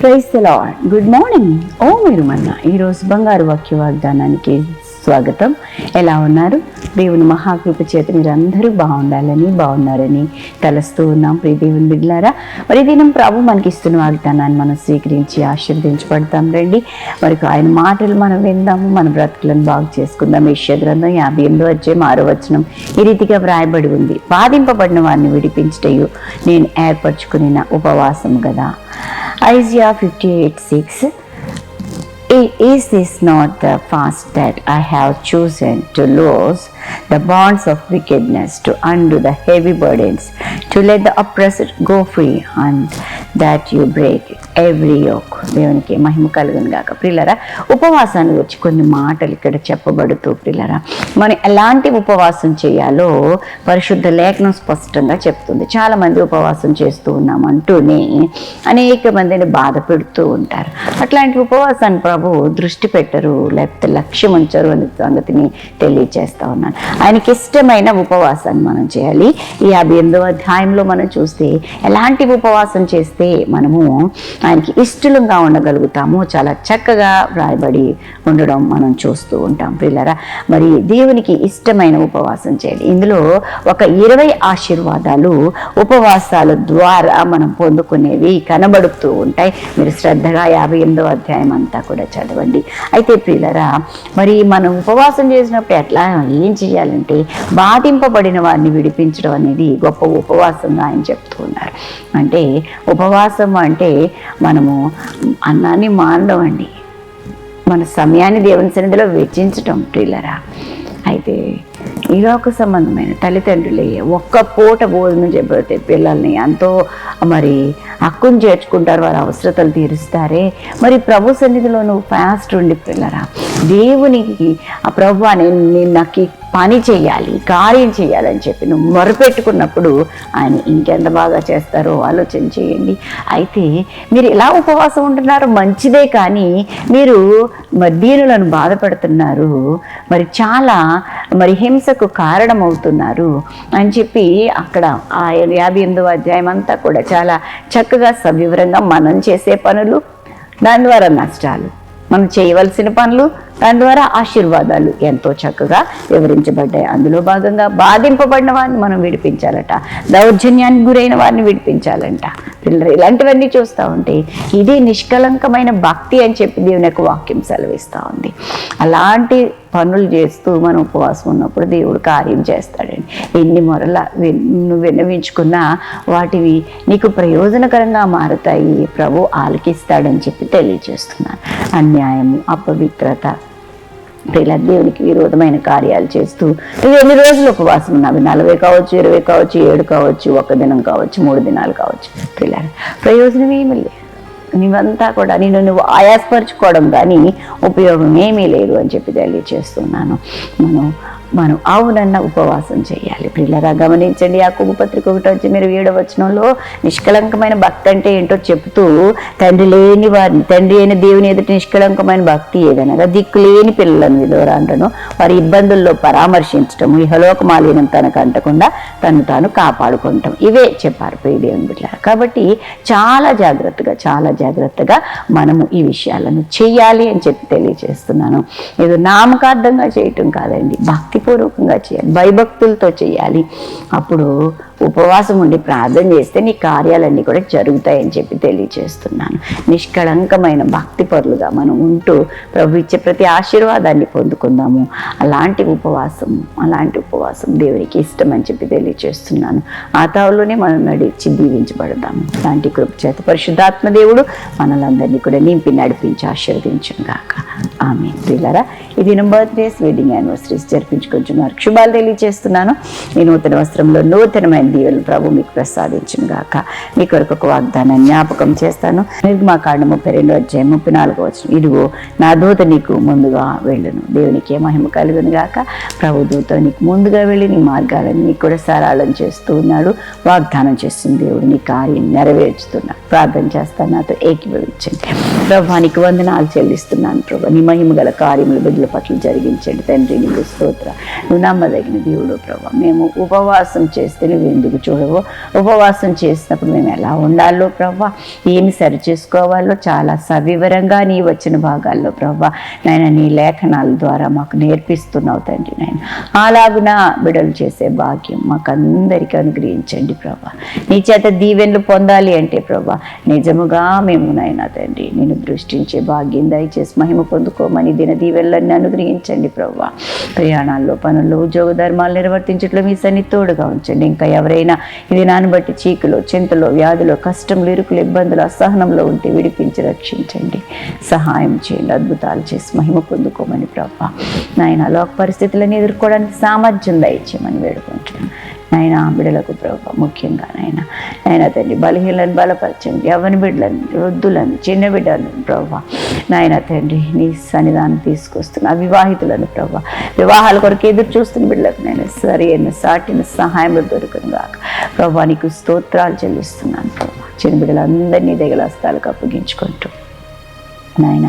Price Lord good morning ఓ మీరు మన్న ఈరోజు బంగారు వాక్య వాగ్దానానికి స్వాగతం. ఎలా ఉన్నారు? దేవుని మహాకృప చేత మీరు అందరూ బాగుండాలని బాగున్నారని తలస్తూ ఉన్నాం. ప్రియ దేవుని బిడ్డలారా మరి దినం ప్రభు మనకి ఇస్తున్న వాగ్దానాన్ని మనం స్వీకరించి ఆశీర్వదించబడతాం. రండి మరి ఆయన మాటలు మనం విందాము మన బ్రతుకులను బాగు చేసుకుందాం. యశ్య గ్రంథం యాభై ఎనిమిది వచ్చే మారో వచనం ఈ రీతిగా వ్రాయబడి ఉంది. బాధింపబడిన వారిని విడిపించటయు నేను ఏర్పరచుకుని ఉపవాసం కదా Isaiah 58 6 Is this not the fast that I have chosen to loose the bonds of wickedness, to undo the heavy burdens, to let the oppressed go free, and that you break every yoke? దేవునికి మహిమ కలుగును గాక. ప్రిల్లరా ఉపవాసాన్ని వచ్చి కొన్ని మాటలు ఇక్కడ చెప్పబడుతూ ప్రిల్లరా మనం ఎలాంటి ఉపవాసం చేయాలో పరిశుద్ధ లేఖనం స్పష్టంగా చెప్తుంది. చాలా మంది ఉపవాసం చేస్తూ ఉన్నాం అంటూనే అనేక మందిని బాధ పెడుతూ ఉంటారు. అట్లాంటి ఉపవాసాన్ని ప్రభు దృష్టి పెట్టరు లేకపోతే లక్ష్యం ఉంచరు అనే సంగతిని తెలియజేస్తూ ఉన్నాను. ఆయనకి ఇష్టమైన ఉపవాసాన్ని మనం చేయాలి. ఈ యాభై ఎనిమిదవ అధ్యాయంలో మనం చూస్తే ఎలాంటి ఉపవాసం చేస్తే మనము ఆయనకి ఇష్టలుగా ఉండగలుగుతాము చాలా చక్కగా వ్రాయబడి ఉండడం మనం చూస్తూ ఉంటాం పిల్లరా మరి దేవునికి ఇష్టమైన ఉపవాసం చేయండి. ఇందులో ఒక ఇరవై ఆశీర్వాదాలు ఉపవాసాల ద్వారా మనం పొందుకునేవి కనబడుతూ ఉంటాయి. మీరు శ్రద్ధగా యాభై ఎనిమిదవ అధ్యాయం అంతా కూడా చదవండి. అయితే పిల్లరా మరి మనం ఉపవాసం చేసినప్పుడు ఎట్లా? ఏం చేయాలంటే బాధింపబడిన వారిని విడిపించడం అనేది గొప్ప ఉపవాసంగా ఆయన చెప్తూ ఉన్నారు. అంటే ఉపవాసం అంటే మనము అన్నాన్ని మానడం అండి. మన సమయాన్ని దేవుని సన్నిధిలో వెచ్చించటం ప్రియులరా అయితే ఇదొక సంబంధమైన తల్లిదండ్రులే ఒక్క పూట భోజనం చెప్పితే పిల్లల్ని ఎంతో మరి హక్కును చేర్చుకుంటారు వారి అవసరతలు తీరుస్తారే. మరి ప్రభు సన్నిధిలో నువ్వు ఫాస్ట్ ఉండి పిల్లరా దేవునికి ఆ ప్రభు నేను నాకు పని చేయాలి కార్యం చేయాలని చెప్పి నువ్వు మొరపెట్టుకున్నప్పుడు ఆయన ఇంకెంత బాగా చేస్తారో ఆలోచన చేయండి. అయితే మీరు ఎలా ఉపవాసం ఉంటున్నారో మంచిదే కానీ మీరు మరి బాధపడుతున్నారు మరి చాలా మరి హింసకు కారణమవుతున్నారు అని చెప్పి అక్కడ ఆ యాభై ఎనిమిదవ అధ్యాయం అంతా కూడా చాలా చక్కగా సవివరంగా మనం చేసే పనులు దాని ద్వారా నష్టాలు. మనం చేయవలసిన పనులు దాని ద్వారా ఆశీర్వాదాలు ఎంతో చక్కగా వివరించబడ్డాయి. అందులో భాగంగా బాధింపబడిన వారిని మనం విడిపించాలట. దౌర్జన్యానికి గురైన వారిని విడిపించాలంట. పిల్లలు ఇలాంటివన్నీ చూస్తూ ఉంటే ఇది నిష్కలంకమైన భక్తి అని చెప్పి దేవుని యొక్క వాక్యం సెలవిస్తూ ఉంది. అలాంటి పనులు చేస్తూ మనం ఉపవాసం ఉన్నప్పుడు దేవుడు కార్యం చేస్తాడండి. ఎన్ని మొరల విన్- నువ్వు విన్నవించుకున్నా వాటివి నీకు ప్రయోజనకరంగా మారుతాయి. ప్రభు ఆలకిస్తాడని చెప్పి తెలియజేస్తున్నాను. అన్యాయము అపవిత్రత ఇలా దేవునికి విరోధమైన కార్యాలు చేస్తూ నువ్వు ఎన్ని రోజులు ఉపవాసం ఉన్నావు? నలభై కావచ్చు ఇరవై కావచ్చు ఏడు కావచ్చు ఒక దినం కావచ్చు మూడు దినాలు కావచ్చు. పిల్లలు ప్రయోజనం ఏమీ లేదు. నీవంతా కూడా నేను నువ్వు ఆయాసపరచుకోవడం కానీ ఉపయోగం ఏమీ లేదు అని చెప్పి తెలియచేస్తున్నాను. మనం మనం అవునన్న ఉపవాసం చేయాలి. ప్రిల్లరా గమనించండి ఆ పత్రిక ఒకటి వచ్చి మీరు ఏడవచనంలో నిష్కలంకమైన భక్తి అంటే ఏంటో చెప్తూ తండ్రి లేని వారిని తండ్రి అయిన దేవుని ఎదుటి నిష్కలంకమైన భక్తి ఏదనగా దిక్కు లేని పిల్లలను విధవరాండ్రను వారి ఇబ్బందుల్లో పరామర్శించటం ఇహలోక మాలినం తనకు అంటకుండా తను తాను కాపాడుకుంటాం. ఇవే చెప్పారు ప్రియదేవుని కాబట్టి చాలా జాగ్రత్తగా చాలా జాగ్రత్తగా మనము ఈ విషయాలను చేయాలి అని చెప్పి తెలియజేస్తున్నాను. ఇది నామకార్థంగా చేయటం కాదండి భక్తిపూర్వకంగా చేయాలి. భయభక్తులతో చేయాలి. అప్పుడు ఉపవాసం ఉండి ప్రార్థన చేస్తే నీ కార్యాలన్నీ కూడా జరుగుతాయని చెప్పి తెలియజేస్తున్నాను నిష్కళంకమైన భక్తి పరులుగా మనం ఉంటూ ప్రభు ఇచ్చే ప్రతి ఆశీర్వాదాన్ని పొందుకుందాము. అలాంటి ఉపవాసం అలాంటి ఉపవాసం దేవునికి ఇష్టం అని చెప్పి తెలియజేస్తున్నాను ఆ తావులోనే మనం నడిచి దీవించబడదాము. అలాంటి కృప చేత పరిశుద్ధాత్మ దేవుడు మనలందరినీ కూడా నింపి నడిపించి ఆశీర్వదించును గాక ఆమె ప్రియులరా ఈ దినం బర్త్డేస్ వెడ్డింగ్ యానివర్సరీస్ జరిపించుకుంటున్నారు. శుభాలు తెలియజేస్తున్నాను. ఈ నూతన వస్త్రంలో నూతనమైన దీవెలను ప్రభు మీకు ప్రసాదించిన గాక. మీ కొరకు ఒక వాగ్దానాన్ని జ్ఞాపకం చేస్తాను. నిర్మాకాండ ముప్పై రెండు అధ్యాయం ముప్పై నాలుగు వచ్చిన ఇదిగో నా దూత నీకు ముందుగా వెళ్ళును. దేవునికి ఏ మహిమ కలుగును గాక? ప్రభు దూత నీకు ముందుగా వెళ్ళి నీ మార్గాలను నీకు కూడా సరళం చేస్తూ ఉన్నాడు. వాగ్దానం చేస్తుంది దేవుడు నీ కార్యం నెరవేర్చుతున్నాడు ప్రార్థన చేస్తాను నాతో ఏకీభవించండి. ప్రభానికి వందనాలు చెల్లిస్తున్నాను ప్రభు. నీ మహిమ గల కార్యములు బిడ్డల పట్ల జరిగించండి. తండ్రి నీకు స్తోత్ర. నువ్వు నమ్మదగిన దేవుడు ప్రభా. మేము ఉపవాసం చేస్తే నువ్వు ఎందుకు చూడవో? ఉపవాసం చేసినప్పుడు మేము ఎలా ఉండాలో ప్రభా? ఏమి సరి చేసుకోవాలో? చాలా సవివరంగా నీ వచ్చిన భాగాల్లో ప్రభా. నాయన నీ లేఖనాల ద్వారా మాకు నేర్పిస్తున్నావు తండ్రి నాయన. అలాగున బిడలు చేసే భాగ్యం మాకు అందరికీ అనుగ్రహించండి ప్రభా. నీ చేత దీవెనలు పొందాలి అంటే ప్రభా నిజముగా మేము నాయన తండ్రి నేను దృష్టించే భాగ్యం దయచేసి మహిమ పొందుకు దిన దినదీవెళ్ళని అనుగ్రహించండి ప్రవ్వ. ప్రయాణాల్లో పనుల్లో ఉద్యోగ ధర్మాలు నిర్వర్తించట్లో మీ సన్ని తోడుగా ఉంచండి. ఇంకా ఎవరైనా ఇది నాన్ని బట్టి చీకులో చింతలో వ్యాధిలో కష్టంలో ఇరుకులు ఇబ్బందులు అసహనంలో ఉంటే విడిపించి రక్షించండి. సహాయం చేయండి అద్భుతాలు చేసి మహిమ పొందుకోమని ప్రభా నాయన లోక పరిస్థితులను ఎదుర్కోవడానికి సామర్థ్యం దయచేయమని వేడుకుంటున్నాను. నాయన బిడ్డలకు ప్రభావ ముఖ్యంగా నాయన నాయన తండ్రి బలహీనలను బలపరచండి. ఎవరి బిడ్డలను వృద్ధులను చిన్న బిడ్డలను ప్రభా. నాయన తండ్రి నీ సన్నిధానం తీసుకొస్తున్న అవివాహితులను ప్రభా. వివాహాల కొరకు ఎదురు చూస్తున్న బిడ్డలకు నేను సరి అయిన సాటిన సహాయం దొరుకును గాక. ప్రభా నీకు స్తోత్రాలు చెల్లిస్తున్నాను ప్రభా. చిన్న బిడ్డలందరినీ దగ్గర హస్తాలకు అప్పగించుకుంటూ నాయన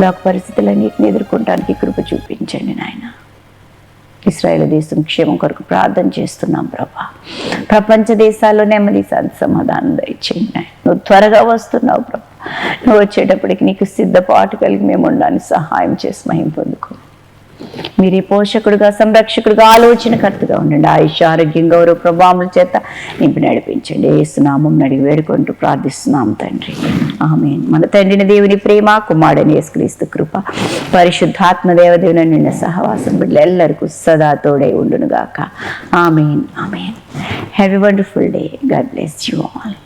లోక పరిస్థితులన్నింటిని ఎదుర్కొంటానికి కృప చూపించండి నాయన ఇస్రాయేల్ దేశం క్షేమం కొరకు ప్రార్థన చేస్తున్నాం ప్రభా. ప్రపంచ దేశాల్లో నెమ్మది శాంతి సమాధానం దయచేయండి. నువ్వు త్వరగా వస్తున్నావు ప్రభా. నువ్వు వచ్చేటప్పటికి నీకు సిద్ధపాటు కలిగి మేము ఉండడానికి సహాయం చేసి మహిం పొందుకో మీరే పోషకుడుగా సంరక్షకుడుగా ఆలోచనకర్తగా ఉండండి. ఆయుష్ ఆరోగ్యం గౌరవ ప్రభావముల చేత నింపి నడిపించండి. ఏసునామం నడిగి వేడుకుంటూ ప్రార్థిస్తున్నాం తండ్రి. ఆమె మన తండ్రిని దేవుని ప్రేమ కుమారుడని యేసుక్రీస్తు కృప పరిశుద్ధాత్మ దేవదేవుని నిన్న సహవాసం బిడ్డలు ఎల్లరికూ సదా తోడై ఉండునుగాక. Amen. Amen. Have a wonderful day God bless you all